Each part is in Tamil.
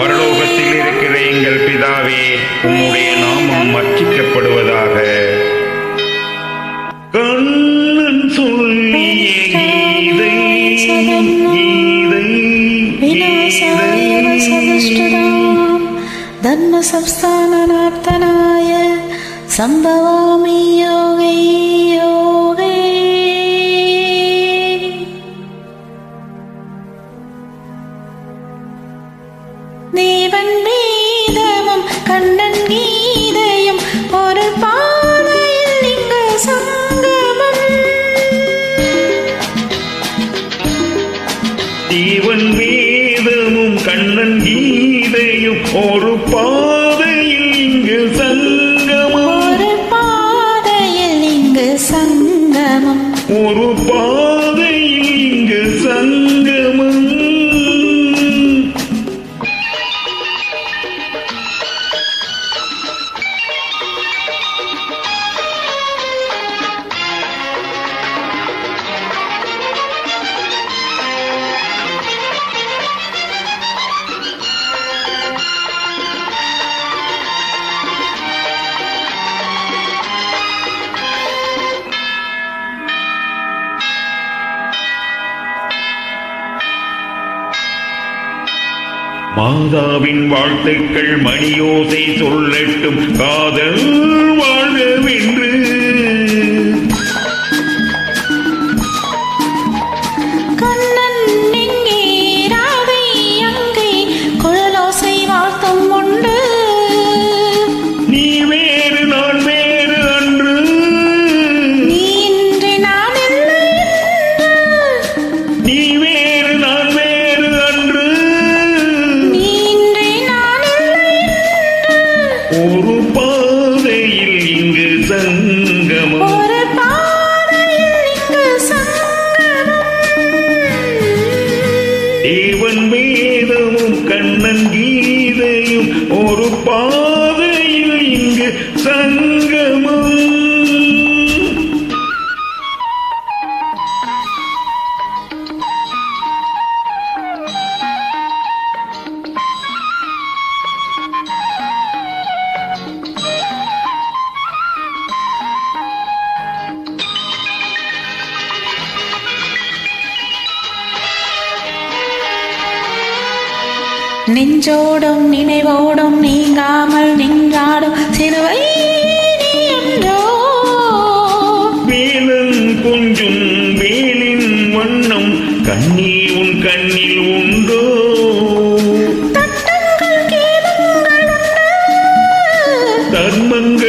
பரலோகத்தில் இருக்கிற எங்கள் பிதாவே உம்முடைய நாமம் மர்ச்சிக்கப்படுவதாக கண்ணன் சொல்லிய கீதை கீதை ധർമ്മ தேவன் வேதமும் கண்ணன் கீதையும் ஒரு பாதையில் இங்கு சங்கமம் ஜீவன் வேதமும் கண்ணன் கீதையும் ஒரு பாதையில் இங்கு சங்கமம் ஒரு பாதையில் இங்கு சங்கமம் ஒரு பாதையில் மாதாவின் வாழ்த்துக்கள் மணியோசை சொல்லட்டும். காதல் தேவன் வேதமும் கண்ணன் கீதையும் ஒரு பாதை நெஞ்சோடும் நினைவோடும் நீங்காமல் நின்றாடும் சிறுவை வேலன் கொஞ்சும் வேலின் வண்ணம் கண்ணி உன் கண்ணில் உண்டு. தர்மங்கள்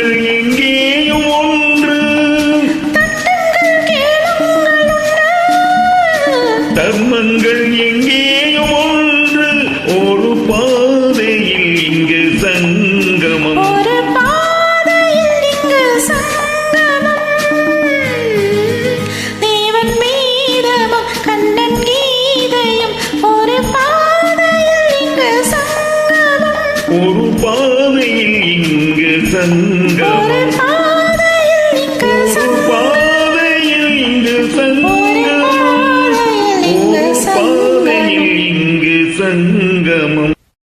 சங்கமம் ஒரு பாதையில் இங்கு சங்கமம். ஒரு பாதையில் இங்கு சங்கமம். ஒரு பாதையில் இங்கு சங்கமம்.